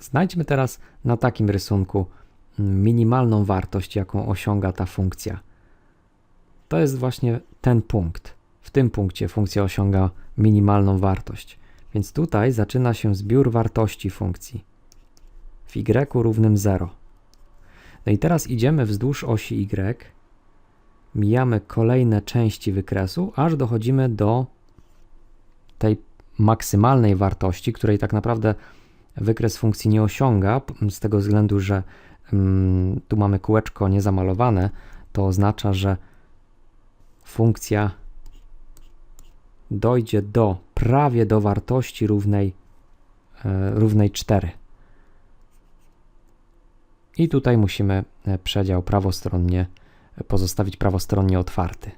Znajdźmy teraz na takim rysunku minimalną wartość, jaką osiąga ta funkcja. To jest właśnie ten punkt. W tym punkcie funkcja osiąga minimalną wartość. Więc tutaj zaczyna się zbiór wartości funkcji w y równym 0. No i teraz idziemy wzdłuż osi y, mijamy kolejne części wykresu, aż dochodzimy do tej maksymalnej wartości, której tak naprawdę wykres funkcji nie osiąga, z tego względu, że mm, tu mamy kółeczko niezamalowane, to oznacza, że funkcja dojdzie do prawie do wartości równej, e, równej 4. I tutaj musimy e, przedział prawostronnie pozostawić prawostronnie otwarty.